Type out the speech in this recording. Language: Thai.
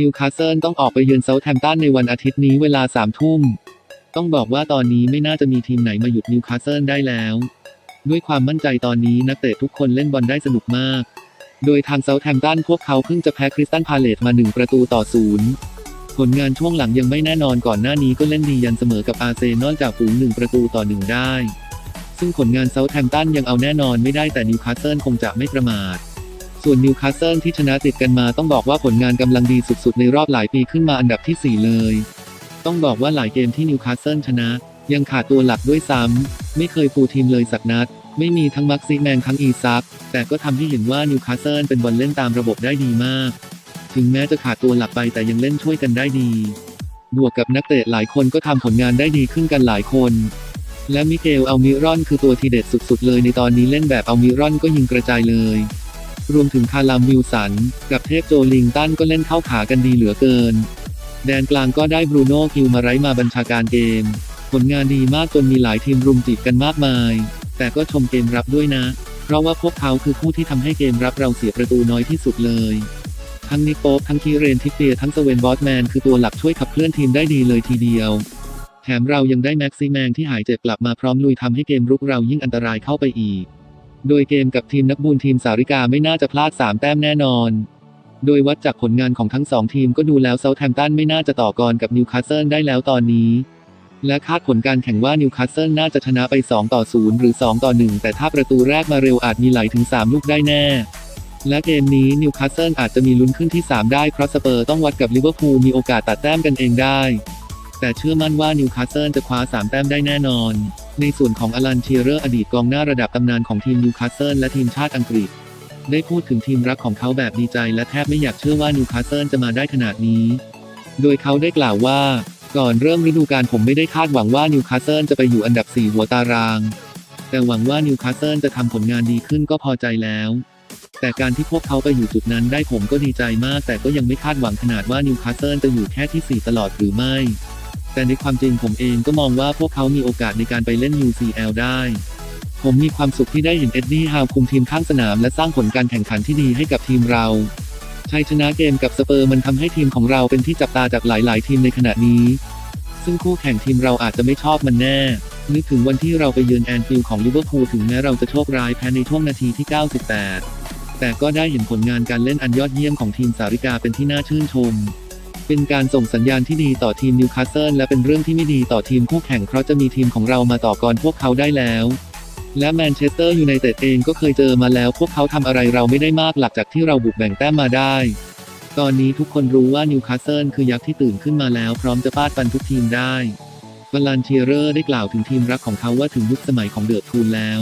นิวคาสเซิลต้องออกไปเยือนเซาท์แฮมป์ตันในวันอาทิตย์นี้เวลาสามทุ่ม ต้องบอกว่าตอนนี้ไม่น่าจะมีทีมไหนมาหยุดนิวคาสเซิลได้แล้ว ด้วยความมั่นใจตอนนี้นักเตะทุกคนเล่นบอลได้สนุกมาก โดยทางเซาท์แฮมป์ตันพวกเขาเพิ่งจะแพ้คริสตันพาเลตมา1ประตูต่อศูนย์ผลงานช่วงหลังยังไม่แน่นอนก่อนหน้านี้ก็เล่นดียันเสมอกับอาร์เซนอลจากฝูง1ประตูต่อ1ได้ ซึ่งผลงานเซาท์แฮมป์ตันยังเอาแน่นอนไม่ได้แต่นิวคาสเซิลคงจะไม่ประมาท ส่วนนิวคาสเซิลที่ชนะติดกันมาต้องบอกว่าผลงานกำลังดีสุดๆ ในรอบหลายปีขึ้นมาอันดับทีสี่4 เลย ต้องบอกว่าหลายเกมที่นิวคาสเซิลชนะ ยังขาดตัวหลักด้วยซ้ำ ไม่เคยฟูลทีมเลยสักนัด ไม่มีทั้งมักซิแมงทั้งอีซัก แต่ก็ทำให้เห็นว่านิวคาสเซิลเป็นบอลเล่นตามระบบได้ดีมาก ถึงแม้จะขาดตัวหลักไปแต่ยังเล่นช่วยกันได้ดี บวกกับนักเตะหลายคนก็ทำผลงานได้ดีขึ้นกันหลายคนและมิเกลอัลมิรอนคือตัวทีเด็ดสุดๆ เลยในตอนนี้เล่นแบบอัลมิรอนก็ยิงกระจายเลย รวมถึงคาลัมวิลสัน กับเทพโจลิงตันก็เล่นเข้าขากันดีเหลือเกิน แดนกลางก็ได้บรูโน่คิวมาไรมาบัญชาการเกม ผลงานดีมากจนมีหลายทีมรุมจีบกันมากมาย แต่ก็ชมเกมรับด้วยนะ เพราะว่าพวกเขาคือผู้ที่ทำให้เกมรับเราเสียประตูน้อยที่สุดเลย ทั้งนิโป๊ปทั้งคีเรนทิเปียทั้งสเวนบอสแมนคือตัวหลักช่วยขับเคลื่อนทีมได้ดีเลยทีเดียวแถมเรายังได้แม็กซิแมงที่หายเจ็บกลับมาพร้อมลุยทำให้เกมรุกเรายิ่งอันตรายเข้าไปอีก โดยเกมกับทีมนักบุญทีมสาริกาไม่น่าจะพลาด 3 แต้มแน่นอน โดยวัดจากผลงานของทั้งสองทีมก็ดูแล้วเซาท์แฮมตันไม่น่าจะต่อกรกับนิวคาสเซิลได้แล้วตอนนี้ และคาดผลการแข่งว่านิวคาสเซิลน่าจะชนะไป 2 ต่อ 0 หรือ 2 ต่อ 1 แต่ถ้าประตูแรกมาเร็วอาจมีไหลถึง 3 ลูกได้แน่ และเกมนี้นิวคาสเซิลอาจจะมีลุ้นขึ้นที่ 3 ได้เพราะสเปอร์ต้องวัดกับลิเวอร์พูลมีโอกาสตัดแต้มกันเองได้ แต่เชื่อมั่นว่านิวคาสเซิลจะคว้า 3 แต้มได้แน่นอน ในส่วนของอลันเชียเรอร์อดีตกองหน้าระดับตำนานของทีมนิวคาสเซิลและทีมชาติอังกฤษ ได้พูดถึงทีมรักของเขาแบบดีใจและแทบไม่อยากเชื่อว่านิวคาสเซิลจะมาได้ขนาดนี้ โดยเขาได้กล่าวว่า ก่อนเริ่มฤดูกาลผมไม่ได้คาดหวังว่านิวคาสเซิลจะไปอยู่อันดับ 4 หัวตาราง แต่หวังว่านิวคาสเซิลจะทำผลงานดีขึ้นก็พอใจแล้ว แต่การที่พวกเขาไปอยู่จุดนั้นได้ผมก็ดีใจมาก แต่ก็ยังไม่คาดหวังขนาดว่านิวคาสเซิลจะอยู่แค่ที่ 4 ตลอดหรือไม่ แต่ในความจริงผมเองก็มองว่าพวกเขามีโอกาสในการไปเล่น UCL ได้ ผมมีความสุขที่ได้เห็นเอ็ดดี้ฮาวคุมทีมข้างสนามและสร้างผลการแข่งขันที่ดีให้กับทีมเราชัยชนะเกมกับสเปอร์มันทำให้ทีมของเราเป็นที่จับตาจากหลาย ๆ ทีมในขณะนี้ ซึ่งคู่แข่งทีมเราอาจจะไม่ชอบมันแน่ นึกถึงวันที่เราไปเยือนแอนฟิลด์ของลิเวอร์พูลถึงแม้เราจะโชคร้ายแพ้ในช่วงนาทีที่ 98 แต่ก็ได้เห็นผลงานการเล่นอันยอดเยี่ยมของทีมสาริกาเป็นที่น่าชื่นชม เป็นการส่งสัญญาณที่ดีต่อทีมนิวคาสเซิลและเป็นเรื่องที่ไม่ดีต่อทีมคู่แข่งเพราะจะมีทีมของเรามาต่อกรพวกเขาได้แล้ว และแมนเชสเตอร์ยูไนเต็ดเองก็เคยเจอมาแล้ว พวกเขาทำอะไรเราไม่ได้มากหลักจากที่เราบุกแบ่งแต้มมาได้ ตอนนี้ทุกคนรู้ว่านิวคาสเซิลคือยักษ์ที่ตื่นขึ้นมาแล้ว พร้อมจะฟาดฟันทุกทีมได้ฟลันเทียร์ได้กล่าวถึงทีมรักของเขาว่าถึงยุคสมัยของเดือะทูลแล้ว